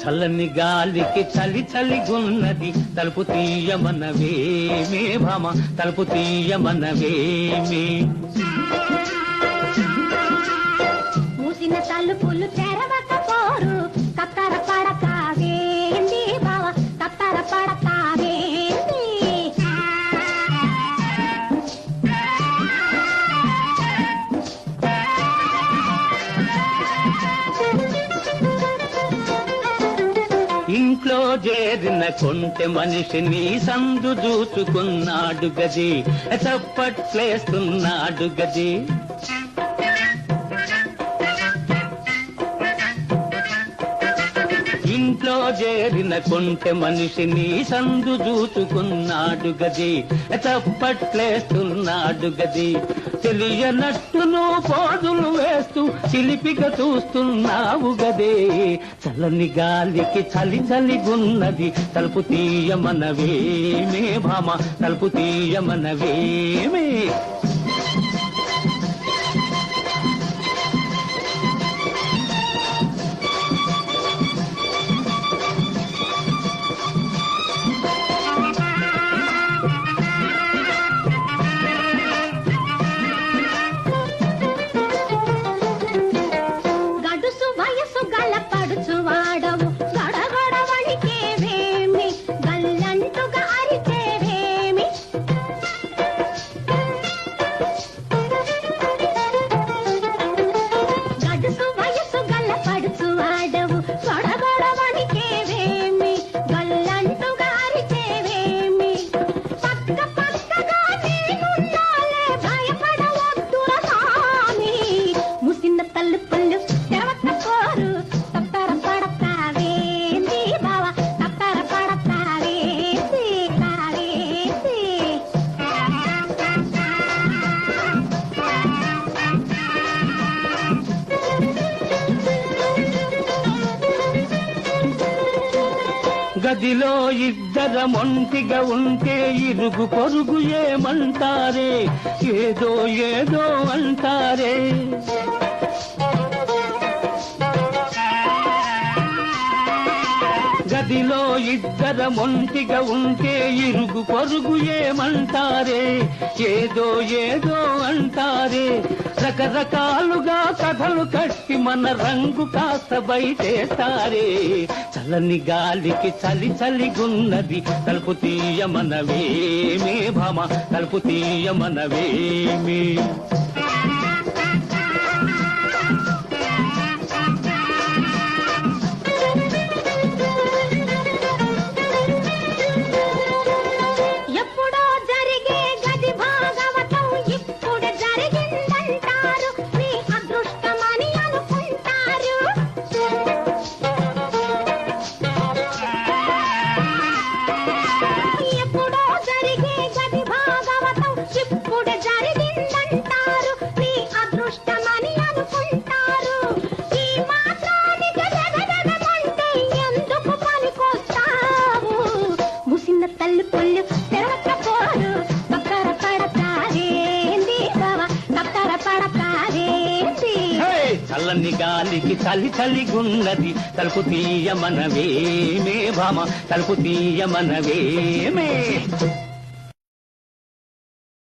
చల్లని గాలికి చలి చలిగున్నది తలుపు తీయమనవేమే భామ తలుపు తీయమనవేమే. చేరిన కొంటె మనిషిని సందు చూసుకున్నాడు గది. చప్పట్లేస్తున్నాడు గది. ఇంట్లో చేరిన కొంటె మనిషిని సందు చూచుకున్నాడు గది. చప్పట్లేస్తున్నాడు గది. తెలియనట్టును పోదులు వేస్తూ చిలిపిగా చూస్తున్నావు గదే. చల్లని గాలికి చలి చలిగున్నది తలుపు తీయమనవేమే భామ తలుపు తీయమనవేమే. గదిలో ఇద్దర మొంటిగా ఉంటే ఇరుగు పొరుగు ఏమంటారే? ఏదో ఏదో అంటారే? గదిలో ఇద్దరం ఒంటిగా ఉంటే ఇరుగు పొరుగు ఏమంటారే? ఏదో ఏదో అంటారే. రకరకాలుగా కథలు కట్టి మన రంగు కాస్త బయటేస్తారే. చల్లని గాలికి చలి చలిగున్నది తలుపు తీయమనవేమే భమ తలుపు తీయమనవేమే. చల్లని గాలికి చలి చలిగున్నది తలుపు తీయమనవేమే భామ తలుపు తీయమనవేమే.